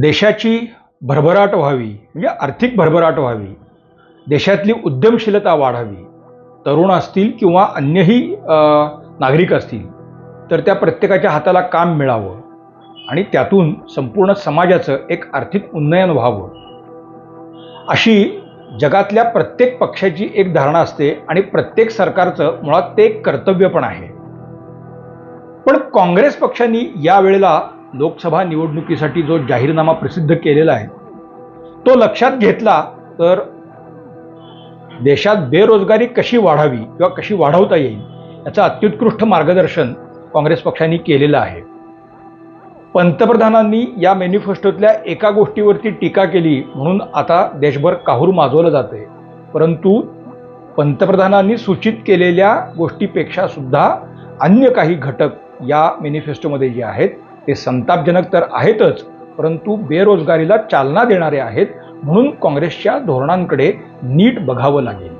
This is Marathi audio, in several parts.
देशाची भरभराट व्हावी म्हणजे आर्थिक भरभराट व्हावी देशातली उद्यमशीलता वाढावी तरुण असतील किंवा अन्यही नागरिक असतील तर त्या प्रत्येकाच्या हाताला काम मिळावं आणि त्यातून संपूर्ण समाजाचं एक आर्थिक उन्नयन व्हावं. अशी जगातल्या प्रत्येक पक्षाची एक धारणा असते आणि प्रत्येक सरकारचं मुळात ते एक कर्तव्य पण आहे. पण काँग्रेस पक्षाने यावेळेला लोकसभा निवडणुकीसाठी जो जाहीरनामा प्रसिद्ध केलेला आहे तो लक्षात घेतला तर देशात बेरोजगारी कशी वाढावी किंवा कशी वाढवता येईल याचं अत्युत्कृष्ट मार्गदर्शन काँग्रेस पक्षाने केलेलं आहे. पंतप्रधानांनी या मॅनिफेस्टोतल्या एका गोष्टीवरती टीका केली म्हणून आता देशभर काहूर माजवलं जाते परंतु पंतप्रधानांनी सूचित केलेल्या गोष्टीपेक्षा सुद्धा अन्य काही घटक या मॅनिफेस्टोमध्ये जे आहेत ते संतापजनक तर आहेतच परंतु बेरोजगारीला चालना देणारे आहेत म्हणून काँग्रेसच्या धोरणांकडे नीट बघावं लागेल.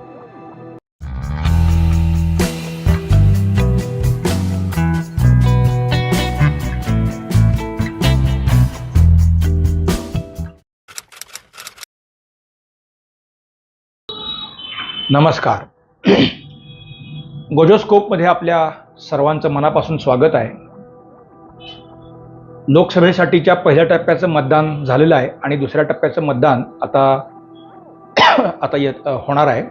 नमस्कार. गोजोस्कोपमध्ये आपल्या सर्वांचं मनापासून स्वागत आहे. लोकसभेसाठीच्या पहिल्या टप्प्याचं मतदान झालेलं आहे आणि दुसऱ्या टप्प्याचं मतदान आता आता येत होणार आहे.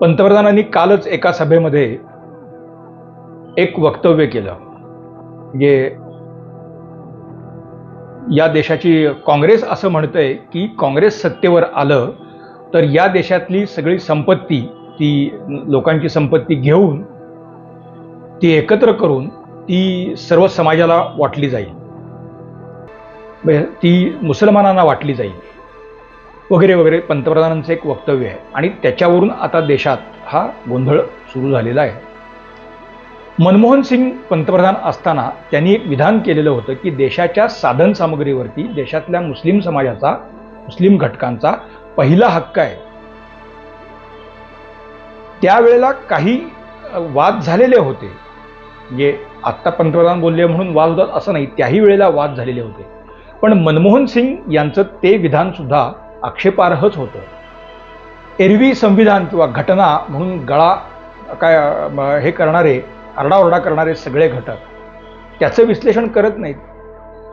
पंतप्रधानांनी कालच एका सभेमध्ये एक वक्तव्य केलं म्हणजे या देशाची काँग्रेस असं म्हणतंय की काँग्रेस सत्तेवर आलं तर या देशातली सगळी संपत्ती ती लोकांची संपत्ती घेऊन ती एकत्र करून ती सर्व समाजाला वाटली जाईल. म्हणजे ती मुसलमानांना वाटली जाईल. वगैरे वगैरे पंतप्रधानांचं एक वक्तव्य आहे. आणि त्याच्यावरून आता देशात हा गोंधळ सुरू झालेला आहे. मनमोहन सिंग पंतप्रधान असताना त्यांनी एक विधान केलेलं होतं की देशाच्या साधन सामग्रीवरती देशातल्या मुस्लिम समाजाचा मुस्लिम घटकांचा पहिला हक्क आहे. त्यावेळेला काही वाद झालेले होते. म्हणजे आत्ता पंतप्रधान बोलले म्हणून वाद होतात असं नाही त्याही वेळेला वाद झालेले होते. पण मनमोहन सिंग यांचं ते विधानसुद्धा आक्षेपार्हच होतं. एरवी संविधान किंवा घटना म्हणून गळा काय हे करणारे आरडाओरडा करणारे सगळे घटक त्याचं विश्लेषण करत नाहीत.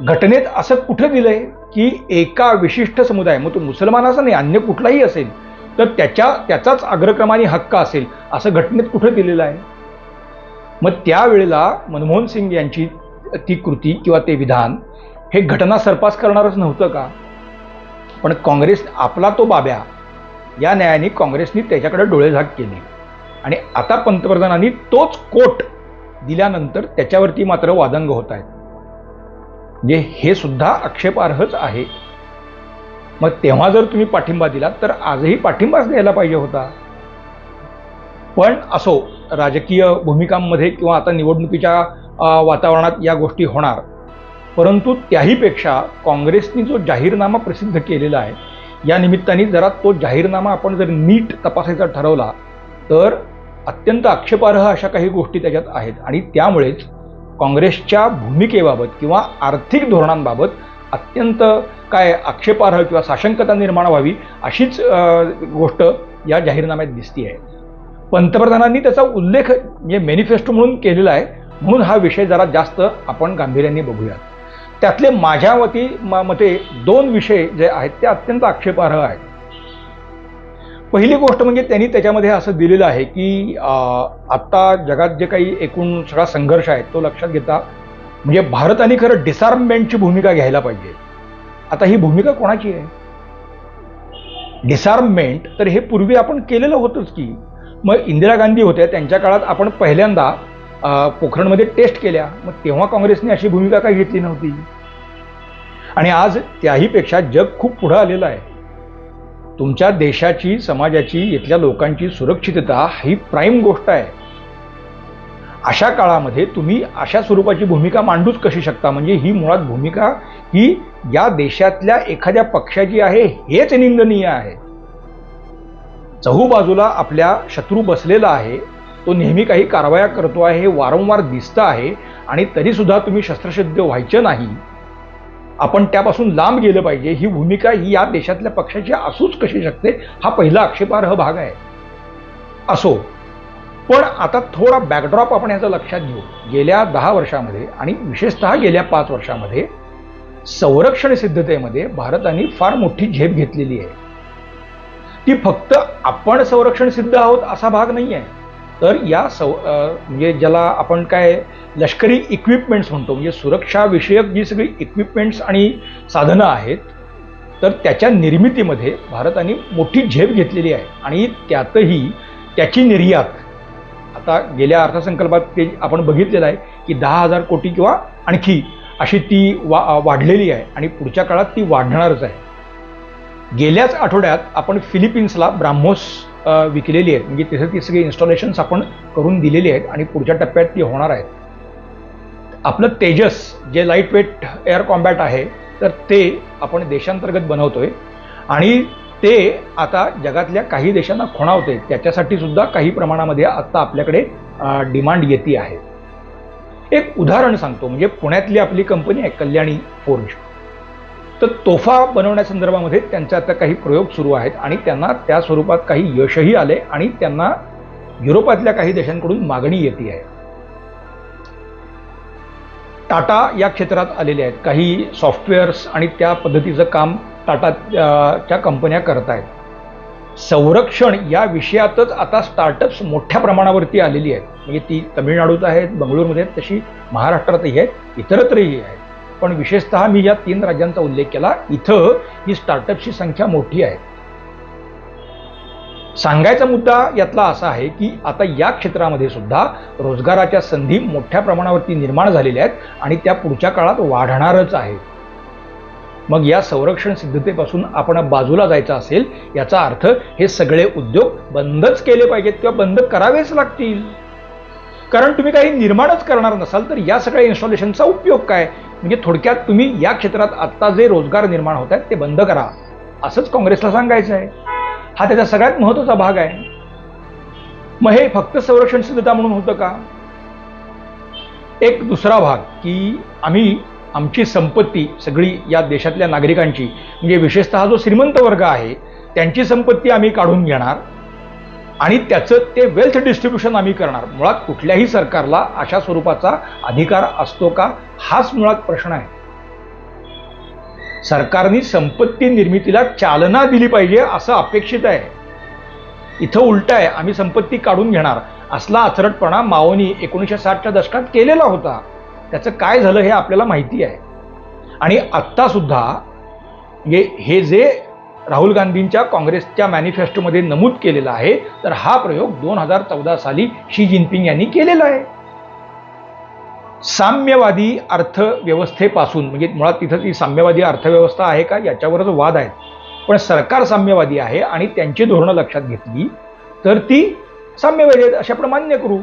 घटनेत असं कुठं दिलंय की एका विशिष्ट समुदाय मग तो मुसलमानाचा नाही अन्य कुठलाही असेल तर त्याच्या त्याचाच अग्रक्रमाने हक्क असेल असं घटनेत कुठं दिलेलं आहे? मग त्यावेळेला मनमोहन सिंग यांची ती कृती किंवा ते विधान हे घटना सरपास करणारच नव्हतं का? पण काँग्रेस आपला तो बाब्या या न्यायाने काँग्रेसने त्याच्याकडे डोळेझाक केले. आणि आता पंतप्रधानांनी तोच कोट दिल्यानंतर त्याच्यावरती मात्र वादंग होत आहेत म्हणजे हे सुद्धा आक्षेपार्हच आहे. मग तेव्हा जर तुम्ही पाठिंबा दिला तर आजही पाठिंबाच द्यायला पाहिजे होता. पण असो राजकीय भूमिकांमध्ये किंवा आता निवडणुकीच्या वातावरणात या गोष्टी होणार. परंतु त्याहीपेक्षा काँग्रेसनी जो जाहीरनामा प्रसिद्ध केलेला आहे या निमित्ताने जरा तो जाहीरनामा आपण जर नीट तपासायचा ठरवला तर अत्यंत आक्षेपार्ह अशा काही गोष्टी त्याच्यात आहेत. आणि त्यामुळेच काँग्रेसच्या भूमिकेबाबत किंवा आर्थिक धोरणांबाबत अत्यंत काय आक्षेपार्ह किंवा साशंकता निर्माण व्हावी अशीच गोष्ट या जाहीरनाम्यात दिसती आहे पंतप्रधानांनी त्याचा उल्लेख म्हणजे मॅनिफेस्टो म्हणून केलेला आहे. म्हणून हा विषय जरा जास्त आपण गांभीर्याने बघूयात. त्यातले माझ्या मती मते दोन विषय जे आहेत ते अत्यंत आक्षेपार्ह आहेत. पहिली गोष्ट म्हणजे त्यांनी त्याच्यामध्ये असं दिलेलं आहे की आत्ता जगात जे काही एकूण सगळा संघर्ष आहे तो लक्षात घेता म्हणजे भारताने खरं डिसार्ममेंटची भूमिका घ्यायला पाहिजे. आता ही भूमिका कोणाची आहे? डिसार्ममेंट तर हे पूर्वी आपण केलेलं होतंच की मग इंदिरा गांधी होत्या त्यांच्या काळात आपण पहिल्यांदा पोखरणमध्ये टेस्ट केल्या. मग तेव्हा काँग्रेसने अशी भूमिका काही घेतली नव्हती. आणि आज त्याहीपेक्षा जग खूप पुढं आलेलं आहे. तुमच्या देशाची समाजाची इथल्या लोकांची सुरक्षितता ही प्राईम गोष्ट आहे. अशा काळामध्ये तुम्ही अशा स्वरूपाची भूमिका मांडूच कशी शकता? म्हणजे ही मुळात भूमिका ही या देशातल्या एखाद्या पक्षाची आहे हेच निंदनीय आहे. चहूबाजूला आपल्या शत्रू बसलेला आहे. तो नेहमी काही कारवाया करतो आहे हे वारंवार दिसतं आहे आणि तरीसुद्धा तुम्ही शस्त्रशुद्ध व्हायचं नाही. आपण त्यापासून लांब गेलं पाहिजे. ही भूमिका ही या देशातल्या पक्षाची असूच कशी शकते हा पहिला आक्षेपार्ह भाग आहे. असो पण आता थोडा बॅकड्रॉप आपण याचं लक्षात घेऊ. गेल्या दहा वर्षामध्ये आणि विशेषतः गेल्या पाच वर्षामध्ये संरक्षण सिद्धतेमध्ये भारताने फार मोठी झेप घेतलेली आहे. ती फक्त आपण संरक्षण सिद्ध आहोत असा भाग नाही आहे तर या सौ म्हणजे ज्याला आपण काय लष्करी इक्विपमेंट्स म्हणतो म्हणजे सुरक्षा विषयक जी सगळी इक्विपमेंट्स आणि साधनं आहेत तर त्याच्या निर्मितीमध्ये भारताने मोठी झेप घेतलेली आहे. आणि त्यातही त्याची निर्यात आता गेल्या अर्थसंकल्पात ते आपण बघितलेलं आहे की दहा हजार कोटी किंवा आणखी अशी ती वा वाढलेली आहे आणि पुढच्या काळात ती वाढणारच आहे. गेल्याच आठवड्यात आपण फिलिपिन्सला ब्राह्मोस विकलेली आहेत. म्हणजे तिथे ती सगळी इन्स्टॉलेशन्स आपण करून दिलेली आहेत आणि पुढच्या टप्प्यात ती होणार आहेत. आपलं तेजस जे लाइट वेट एअर कॉम्बॅट आहे तर ते आपण देशांतर्गत बनवतोय. आणि ते आता जगातल्या काही देशांना खुणावते त्याच्यासाठी सुद्धा काही प्रमाणामध्ये आत्ता आपल्याकडे डिमांड येते आहे. एक उदाहरण सांगतो. म्हणजे पुण्यातली आपली कंपनी आहे कल्याणी फोर्ज तर तोफा बनवण्यासंदर्भामध्ये त्यांचे आता काही प्रयोग सुरू आहेत आणि त्यांना त्या स्वरूपात काही यशही आले आणि त्यांना युरोपातल्या काही देशांकडून मागणी येते आहे. टाटा या क्षेत्रात आलेले आहेत. काही सॉफ्टवेअर्स आणि त्या पद्धतीचं काम टाटा च्या कंपन्या करत आहेत. संरक्षण या विषयातच आता स्टार्टअप्स मोठ्या प्रमाणावरती आलेली आहेत. म्हणजे ती तमिळनाडूत आहेत बंगळूरमध्ये आहेत तशी महाराष्ट्रातही आहेत इतरत्रही आहेत. पण विशेषतः मी या तीन राज्यांचा उल्लेख केला. इथं ही स्टार्टअपची संख्या मोठी आहे. सांगायचा मुद्दा यातला असा आहे की आता या क्षेत्रामध्ये सुद्धा रोजगाराच्या संधी मोठ्या प्रमाणावरती निर्माण झालेल्या आहेत आणि त्या पुढच्या काळात वाढणारच आहे. मग या संरक्षण सिद्धतेपासून आपण बाजूला जायचं असेल याचा अर्थ हे सगळे उद्योग बंदच केले पाहिजेत किंवा बंद करावेच लागतील. कारण तुम्ही काही निर्माणच करणार नसाल तर या सगळ्या इन्स्टॉलेशनचा उपयोग काय? म्हणजे थोडक्यात तुम्ही या क्षेत्रात आत्ता जे रोजगार निर्माण होत आहेत ते बंद करा. असंच काँग्रेसला सांगायचं आहे. हा त्याचा सगळ्यात महत्त्वाचा भाग आहे. मग हे फक्त संरक्षण सिद्धता म्हणून होतं का? एक दुसरा भाग की आम्ही आमची संपत्ती सगळी या देशातल्या नागरिकांची म्हणजे विशेषतः जो श्रीमंत वर्ग आहे त्यांची संपत्ती आम्ही काढून घेणार. आणि त्याचं ते वेल्थ डिस्ट्रीब्युशन आम्ही करणार. मुळात कुठल्याही सरकारला अशा स्वरूपाचा अधिकार असतो का? हाच मुळात प्रश्न आहे. सरकारने संपत्ती निर्मितीला चालना दिली पाहिजे असं अपेक्षित आहे. इथं उलट आहे आम्ही संपत्ती काढून घेणार. असला अचरटपणा माओनी एकोणीसशे साठच्या दशकात केलेला होता. त्याचं काय झालं हे आपल्याला माहिती आहे. आणि आत्तासुद्धा हे जे राहुल गांधींच्या काँग्रेसच्या मॅनिफेस्टोमध्ये नमूद केलेला आहे तर हा प्रयोग दोन हजार चौदा साली शी जिनपिंग यांनी केलेला आहे. साम्यवादी अर्थव्यवस्थेपासून म्हणजे मुळात तिथं ती साम्यवादी अर्थव्यवस्था आहे का याच्यावरच वाद आहेत. पण सरकार साम्यवादी आहे आणि त्यांची धोरणं लक्षात घेतली तर ती साम्यवादी आहेत असे आपण मान्य करू.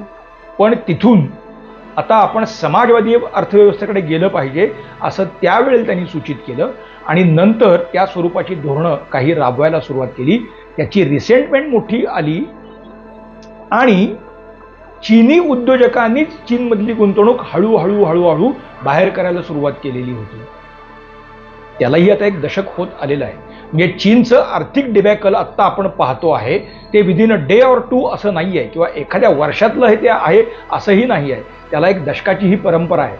पण तिथून आता आपण समाजवादी अर्थव्यवस्थेकडे गेलं पाहिजे असं त्यावेळेला त्यांनी सूचित केलं. आणि नंतर त्या स्वरूपाची धोरणं काही राबवायला सुरुवात केली. त्याची रिसेंटमेंट मोठी आली. आणि चीनी उद्योजकांनीच चीनमधली गुंतवणूक हळूहळू हळूहळू बाहेर करायला सुरुवात केलेली होती. त्यालाही आता एक दशक होत आलेलं आहे. म्हणजे चीनचं आर्थिक डिबॅकल आत्ता आपण पाहतो आहे ते within a day or two असं नाही आहे किंवा एखाद्या वर्षातलं हे ते आहे असंही नाही आहे. त्याला एक दशकाची ही परंपरा आहे.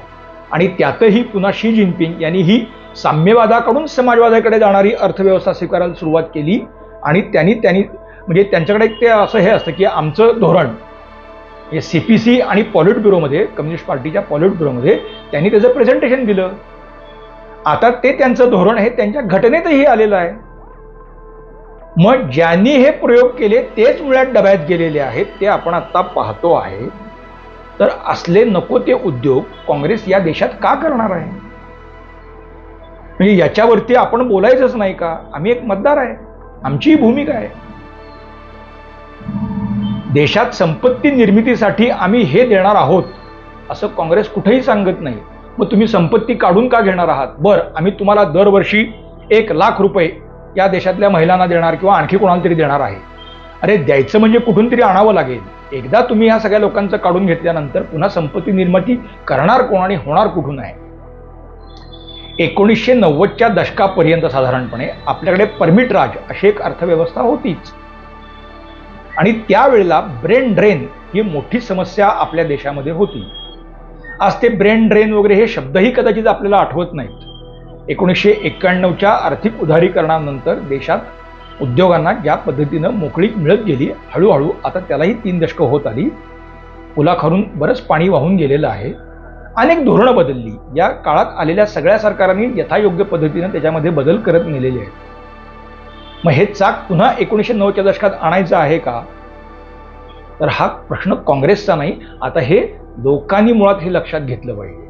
आणि त्यातही पुन्हा शी जिनपिंग यांनी ही साम्यवादाकडून समाजवादाकडे जाणारी अर्थव्यवस्था स्वीकारायला सुरुवात केली आणि त्यांनी त्यांनी म्हणजे त्यांच्याकडे ते असं हे असतं की आमचं धोरण हे सी पी सी आणि पॉलिट ब्युरोमध्ये कम्युनिस्ट पार्टीच्या पॉलिट ब्युरोमध्ये त्यांनी त्याचं प्रेझेंटेशन दिलं. आता ते त्यांचं धोरण आहे त्यांच्या घटनेतही आलेलं आहे. मग ज्यांनी हे प्रयोग केले तेच मुळात डब्यात गेलेले आहेत ते आपण आता पाहतो आहे. तर असले नको ते उद्योग काँग्रेस या देशात का करणार आहे? म्हणजे याच्यावरती आपण बोलायचंच नाही का? आम्ही एक मतदार आहे. आमची भूमिका आहे. देशात संपत्ती निर्मितीसाठी आम्ही हे देणार आहोत असं काँग्रेस कुठेही सांगत नाही. मग तुम्ही संपत्ती काढून का घेणार आहात? बरं आम्ही तुम्हाला दरवर्षी एक लाख रुपये या देशातल्या महिलांना देणार किंवा आणखी कोणाला तरी देणार आहे. अरे द्यायचं म्हणजे कुठून तरी आणावं लागेल. एकदा तुम्ही ह्या सगळ्या लोकांचं काढून घेतल्यानंतर पुन्हा संपत्ती निर्मिती करणार कोण आणि होणार कुठून आहे? एकोणीसशे नव्वदच्या दशकापर्यंत साधारणपणे आपल्याकडे परमिट राज अशी एक अर्थव्यवस्था होतीच. आणि त्यावेळेला ब्रेन ड्रेन ही मोठी समस्या आपल्या देशामध्ये होती. आज ते ब्रेन ड्रेन वगैरे हे शब्दही कदाचित आपल्याला आठवत नाहीत. एकोणीसशे एक्क्याण्णवच्या आर्थिक उदारीकरणानंतर देशात उद्योगांना ज्या पद्धतीनं मोकळीक मिळत गेली हळूहळू आता त्यालाही तीन दशकं होत आली. पुलाखालून बरंच पाणी वाहून गेलेलं आहे. अनेक धोरणं बदलली. या काळात आलेल्या सगळ्या सरकारांनी यथायोग्य पद्धतीनं त्याच्यामध्ये बदल करत नेलेले आहेत. मग हे चाक पुन्हा एकोणीसशे नऊच्या दशकात आणायचं आहे का? तर हा प्रश्न काँग्रेसचा नाही आता हे लोकांनी मुळात हे लक्षात घेतलं पाहिजे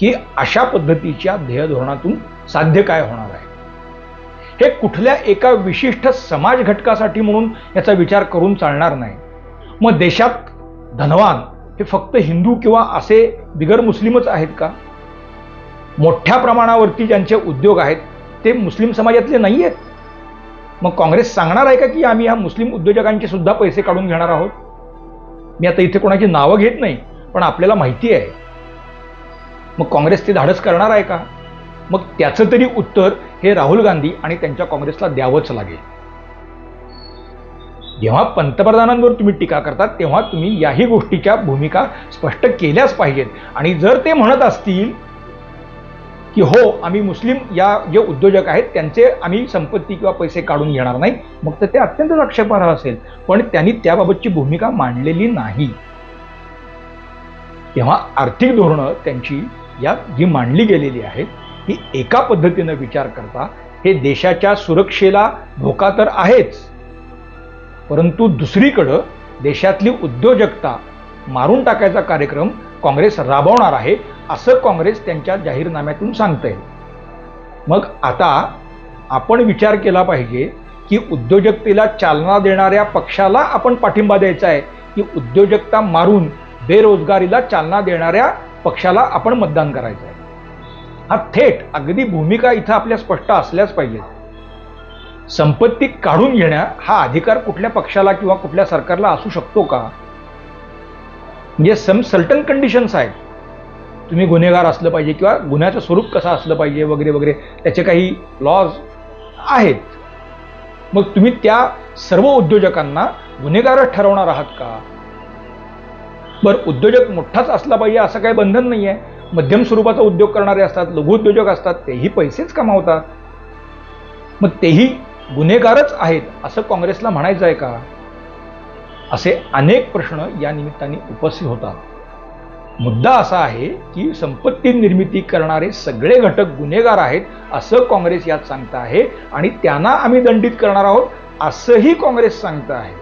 की अशा पद्धतीच्या ध्येय धोरणातून साध्य काय होणार आहे. हे कुठल्या एका विशिष्ट समाज घटकासाठी म्हणून याचा विचार करून चालणार नाही. मग देशात धनवान हे फक्त हिंदू किंवा असे बिगर मुस्लिमच आहेत का? मोठ्या प्रमाणावरती ज्यांचे उद्योग आहेत ते मुस्लिम समाजातले नाही आहेत मग काँग्रेस सांगणार आहे का की आम्ही ह्या मुस्लिम उद्योजकांचे सुद्धा पैसे काढून घेणार आहोत? मी आता इथे कोणाची नावं घेत नाही पण आपल्याला माहिती आहे. मग काँग्रेस ते धाडस करणार आहे का? मग त्याचं तरी उत्तर हे राहुल गांधी आणि त्यांच्या काँग्रेसला द्यावंच लागेल. जेव्हा पंतप्रधानांवर तुम्ही टीका करतात तेव्हा तुम्ही याही गोष्टीच्या भूमिका स्पष्ट केल्याच पाहिजेत. आणि जर ते म्हणत असतील की हो आम्ही मुस्लिम या जे उद्योजक आहेत त्यांचे आम्ही संपत्ती किंवा पैसे काढून घेणार नाही मग तर ते अत्यंत आक्षेपार्ह असेल. पण त्यांनी त्याबाबतची भूमिका मांडलेली नाही. तेव्हा आर्थिक धोरणं त्यांची या जी मांडली गेलेली आहेत ही एका पद्धतीनं विचार करता हे देशाच्या सुरक्षेला धोका तर आहेच. परंतु दुसरीकडं देशातली उद्योजकता मारून टाकायचा कार्यक्रम काँग्रेस राबवणार आहे असं काँग्रेस त्यांच्या जाहीरनाम्यातून सांगतंय. मग आता आपण विचार केला पाहिजे की उद्योजकतेला चालना देणाऱ्या पक्षाला आपण पाठिंबा द्यायचा आहे की उद्योजकता मारून बेरोजगारीला चालना देणाऱ्या पक्षाला आपण मतदान करायचं आहे. हा थेट अगदी भूमिका इथं आपल्या स्पष्ट असल्याच पाहिजेत. संपत्ती काढून घेण्या हा अधिकार कुठल्या पक्षाला किंवा कुठल्या सरकारला असू शकतो का? म्हणजे सम सर्टन कंडिशन्स आहेत. तुम्ही गुन्हेगार असलं पाहिजे किंवा गुन्ह्याचं स्वरूप कसं असलं पाहिजे वगैरे वगैरे त्याचे काही लॉज आहेत. मग तुम्ही त्या सर्व उद्योजकांना गुन्हेगारच ठरवणार आहात का? बरं उद्योजक मोठाच असला पाहिजे असं काही बंधन नाही आहे मध्यम स्वरूपाचा उद्योग करणारे असतात लघु उद्योजक असतात तेही पैसेच कमावतात. मग तेही गुन्हेगारच आहेत असं काँग्रेसला म्हणायचं आहे का? असे अनेक प्रश्न या निमित्ताने उपस्थित होतात. मुद्दा असा आहे की संपत्ती निर्मिती करणारे सगळे घटक गुन्हेगार आहेत असं काँग्रेस यात सांगतं आहे आणि त्यांना आम्ही दंडित करणार आहोत असंही काँग्रेस सांगतं आहे.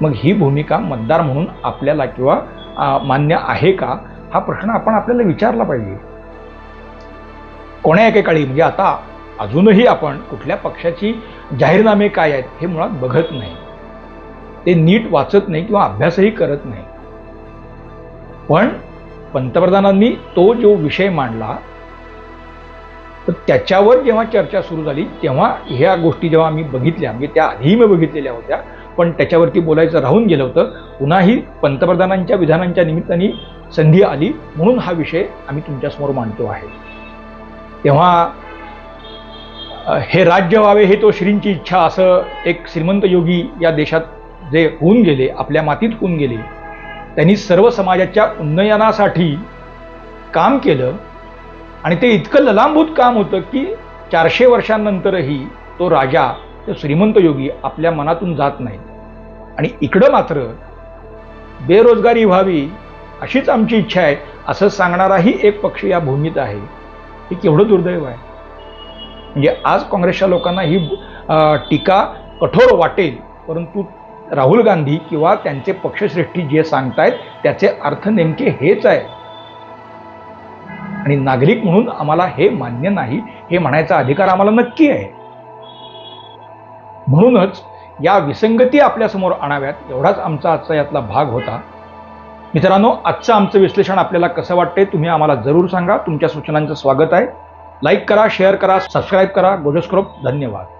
मग ही भूमिका मतदार म्हणून आपल्याला किंवा मान्य आहे का? हा प्रश्न आपण आपल्याला विचारला पाहिजे. कोण्या एकेकाळी? म्हणजे आता अजूनही आपण कुठल्या पक्षाची जाहीरनामे काय आहेत हे मुळात बघत नाही. ते नीट वाचत नाही किंवा अभ्यासही करत नाही. पण पंतप्रधानांनी तो जो विषय मांडला तर त्याच्यावर जेव्हा चर्चा सुरू झाली तेव्हा ह्या गोष्टी जेव्हा आम्ही बघितल्या म्हणजे त्या आधीही मी बघितलेल्या होत्या पण त्याच्यावरती बोलायचं राहून गेलं होतं पुन्हाही पंतप्रधानांच्या विधानांच्या निमित्ताने संधी आली म्हणून हा विषय आम्ही तुमच्यासमोर मांडतो आहे. तेव्हा हे राज्य व्हावे हे तो श्रींची इच्छा असं एक श्रीमंत योगी या देशात जे होऊन गेले आपल्या मातीत होऊन गेले त्यांनी सर्व समाजाच्या उन्नयनासाठी काम केलं आणि ते इतकं ललांभूत काम होतं की चारशे वर्षांनंतरही तो राजा तो श्रीमंत योगी आपल्या मनातून जात नाही. आणि इकडं मात्र बेरोजगारी व्हावी अशीच आमची इच्छा आहे असं सांगणाराही एक पक्ष या भूमीत आहे. हे केवढं दुर्दैव आहे. म्हणजे आज काँग्रेसच्या लोकांना ही टीका कठोर वाटेल परंतु राहुल गांधी किंवा त्यांचे पक्षश्रेष्ठी जे सांगतायत त्याचे अर्थ नेमके हेच आहे. आणि नागरिक म्हणून आम्हाला हे मान्य नाही हे म्हणायचा अधिकार आम्हाला नक्की आहे. म्हणूनच या विसंगती आपल्यासमोर आणाव्यात एवढाच आमचा आजचा यातला भाग होता. मित्रांनो आजचं आमचं विश्लेषण आपल्याला कसं वाटतंय तुम्ही आम्हाला जरूर सांगा. तुमच्या सूचनांचं स्वागत आहे. लाईक करा शेअर करा सबस्क्राईब करा. गोजस्क्रोप धन्यवाद.